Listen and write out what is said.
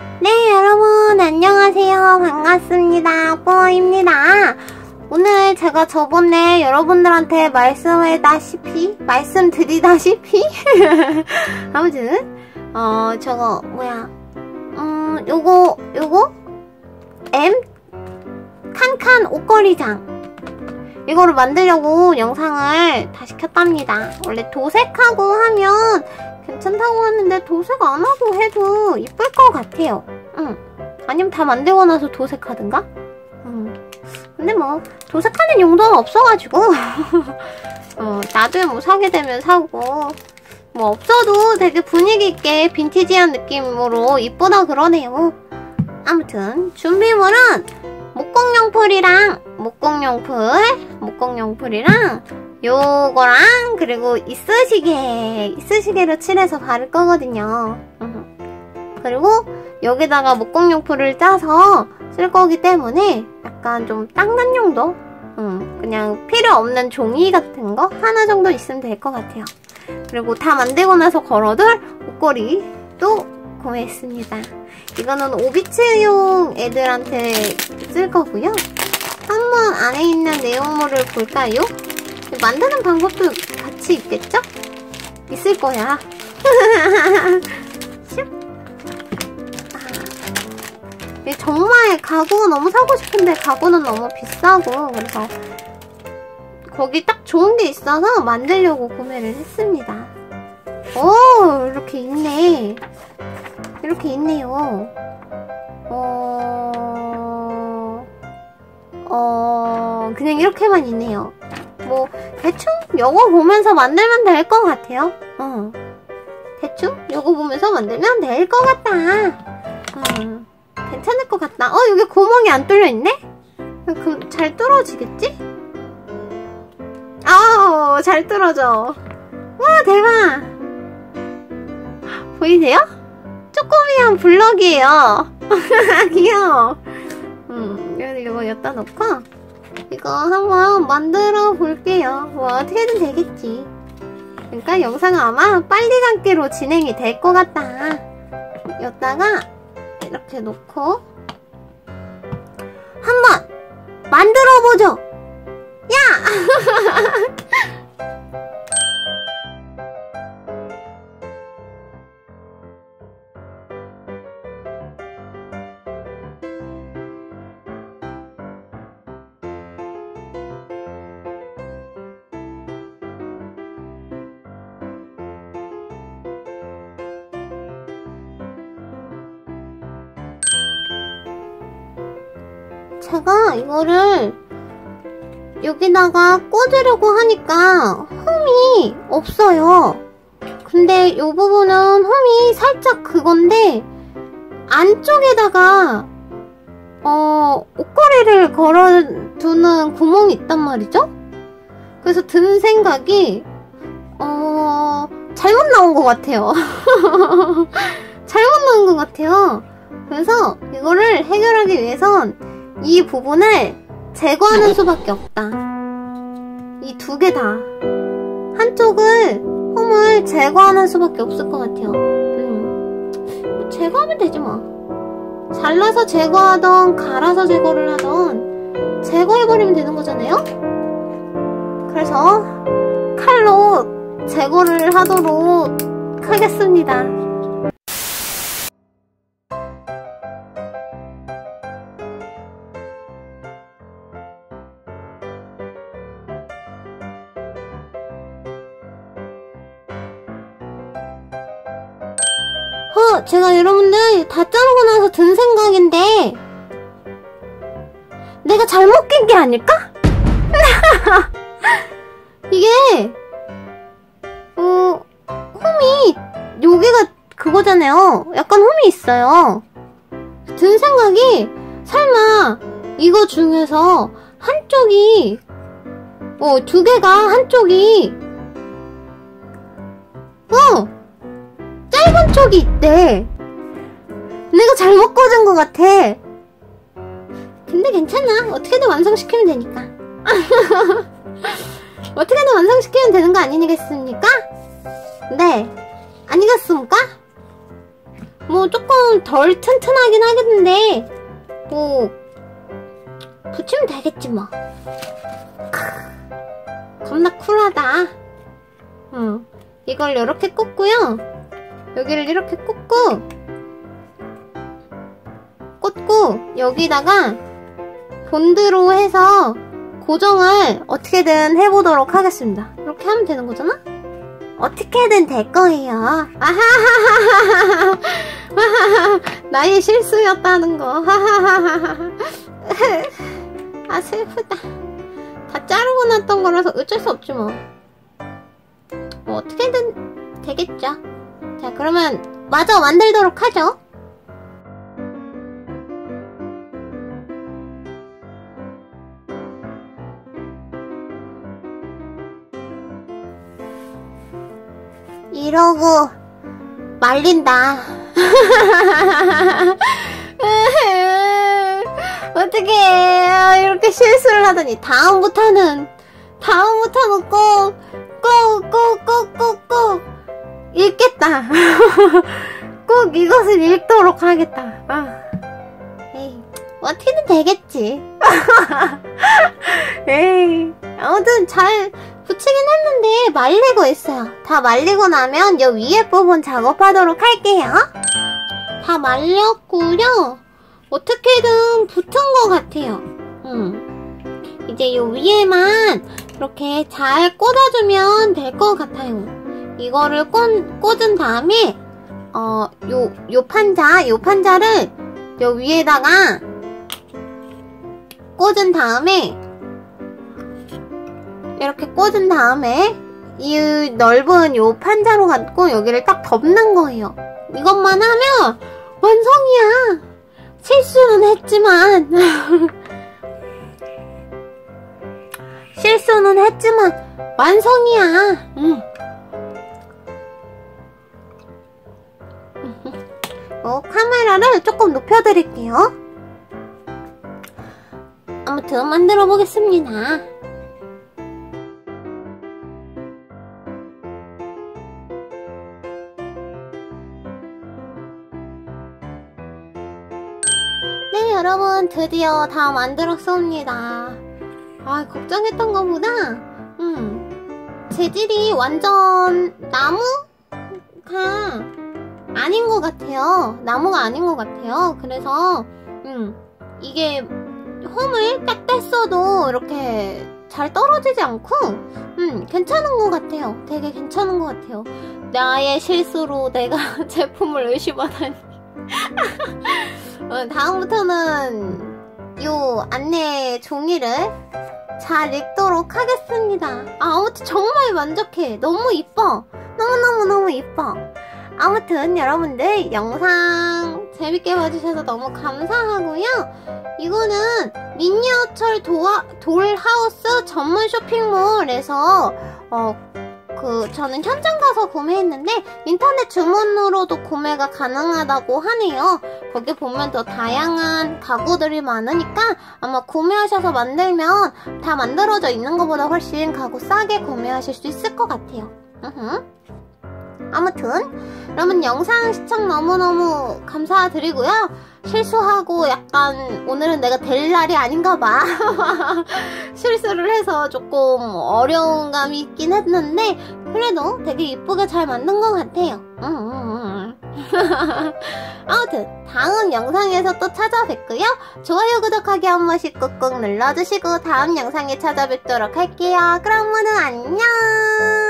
네, 여러분, 안녕하세요. 반갑습니다. 뽀입니다. 오늘 제가 저번에 여러분들한테 말씀하다시피, 말씀드리다시피, 아무튼, 어, 저거, 뭐야, 음, 요거, 요거, M? 칸칸 옷걸이장. 이거를 만들려고 영상을 다시 켰답니다. 원래 도색하고 하면 괜찮다고 하는데 도색 안 하고 해도 이쁠 것 같아요. 응. 아니면 다 만들고 나서 도색하든가? 응. 근데 뭐 도색하는 용도는 없어가지고 어, 나중에 뭐 사게 되면 사고 뭐 없어도 되게 분위기 있게 빈티지한 느낌으로 이쁘다 그러네요. 아무튼 준비물은 목공용풀이랑 목공용풀, 목공용풀이랑 요거랑 그리고 이쑤시개, 이쑤시개로 칠해서 바를 거거든요. 그리고 여기다가 목공용풀을 짜서 쓸 거기 때문에 약간 좀 닦는 용도? 음, 그냥 필요 없는 종이 같은 거 하나 정도 있으면 될 것 같아요. 그리고 다 만들고 나서 걸어둘 옷걸이도 구매했습니다. 이거는 오비츠용 애들한테 쓸 거고요. 한번 안에 있는 내용물을 볼까요? 만드는 방법도 같이 있겠죠? 있을 거야. 아, 정말 가구 너무 사고 싶은데 가구는 너무 비싸고 그래서 거기 딱 좋은 게 있어서 만들려고 구매를 했습니다. 오 이렇게 있네. 이렇게 있네요. 어... 어... 그냥 이렇게만 있네요. 뭐 대충 요거 보면서 만들면 될 것 같아요. 어. 대충 요거 보면서 만들면 될 것 같다. 어. 괜찮을 것 같다. 어 여기 구멍이 안 뚫려 있네? 그 잘 뚫어지겠지? 아우 잘 뚫어져. 와 대박. 보이세요? 쪼꼬미한 블럭이에요. 귀여워. 음, 이거 여기다 놓고 이거 한번 만들어 볼게요. 뭐 어떻게든 되겠지. 그러니까 영상은 아마 빨리 감기로 진행이 될 것 같다. 여기다가 이렇게 놓고 한번 만들어 보죠. 야! 제가 이거를 여기다가 꽂으려고 하니까 홈이 없어요. 근데 이 부분은 홈이 살짝 그건데 안쪽에다가 어 옷걸이를 걸어두는 구멍이 있단 말이죠? 그래서 드는 생각이 어 잘못 나온 것 같아요. 잘못 나온 것 같아요. 그래서 이거를 해결하기 위해선 이 부분을 제거하는 수밖에 없다. 이 두 개 다. 한쪽을 홈을 제거하는 수밖에 없을 것 같아요. 음. 제거하면 되지 뭐. 잘라서 제거하던 갈아서 제거를 하던 제거해버리면 되는 거잖아요? 그래서 칼로 제거를 하도록 하겠습니다. 어, 제가 여러분들 다 자르고 나서 든 생각인데 내가 잘못 낀 게 아닐까? 이게 어 홈이 여기가 그거잖아요. 약간 홈이 있어요. 든 생각이 설마 이거 중에서 한쪽이 어 두 개가 한쪽이 짧은 쪽이 있대. 내가 잘못 꽂은 것 같아. 근데 괜찮아. 어떻게든 완성시키면 되니까. 어떻게든 완성시키면 되는 거 아니겠습니까? 네. 아니겠습니까? 뭐 조금 덜 튼튼하긴 하겠는데 뭐 붙이면 되겠지 뭐 겁나 쿨하다 응. 이걸 이렇게 꽂고요 여기를 이렇게 꽂고 꽂고 여기다가 본드로 해서 고정을 어떻게든 해보도록 하겠습니다 이렇게 하면 되는 거잖아? 어떻게든 될 거예요. 나의 실수였다는 거. 아, 슬프다. 다 자르고 났던 거라서 어쩔 수 없지 뭐. 뭐 어떻게든 되겠죠. 자, 그러면 마저 만들도록 하죠. 이러고 말린다. 어떻게 이렇게 실수를 하더니 다음부터는 다음부터는 꼭 꼭 꼭 꼭 꼭꼭 읽겠다. 꼭 이것을 읽도록 하겠다. 아. 에이, 어떻게든 되겠지. 에이, 아무튼 잘 붙이긴 했는데 말리고 있어요. 다 말리고 나면 여 위에 부분 작업하도록 할게요. 다 말렸고요. 어떻게든 붙은 것 같아요. 음. 이제 요 위에만 이렇게 잘 꽂아주면 될 것 같아요. 이거를 꽂, 꽂은 다음에 어, 요, 요 판자, 요 판자를 요 위에다가 꽂은 다음에 이렇게 꽂은 다음에 이 넓은 요 판자로 갖고 여기를 딱 덮는 거예요. 이것만 하면 완성이야. 실수는 했지만 실수는 했지만 완성이야. 응. 어, 카메라를 조금 높여드릴게요. 아무튼 만들어 보겠습니다. 네, 여러분 드디어 다 만들었습니다. 아, 걱정했던 것보다 음, 재질이 완전 나무가 아닌 것 같아요. 나무가 아닌 것 같아요. 그래서 음, 이게 홈을 딱 뗐어도 이렇게 잘 떨어지지 않고 음, 괜찮은 것 같아요. 되게 괜찮은 것 같아요. 나의 실수로 내가 제품을 의심하다니. 어, 다음부터는 요 안내 종이를 잘 읽도록 하겠습니다. 아, 아무튼 정말 만족해. 너무 이뻐. 너무너무너무 이뻐. 아무튼 여러분들 영상 재밌게 봐주셔서 너무 감사하고요. 이거는 미니어철 도화, 돌하우스 전문 쇼핑몰에서 어, 그 저는 현장 가서 구매했는데 인터넷 주문으로도 구매가 가능하다고 하네요. 거기 보면 더 다양한 가구들이 많으니까 아마 구매하셔서 만들면 다 만들어져 있는 것보다 훨씬 가구 싸게 구매하실 수 있을 것 같아요. 으흠. 아무튼 여러분 영상 시청 너무너무 감사드리고요. 실수하고 약간 오늘은 내가 될 날이 아닌가 봐. 실수를 해서 조금 어려운 감이 있긴 했는데 그래도 되게 이쁘게 잘 만든 것 같아요. 음, 음, 음. 아무튼 다음 영상에서 또 찾아뵙고요. 좋아요 구독하기 한 번씩 꾹꾹 눌러주시고 다음 영상에 찾아뵙도록 할게요. 그럼 모두 안녕.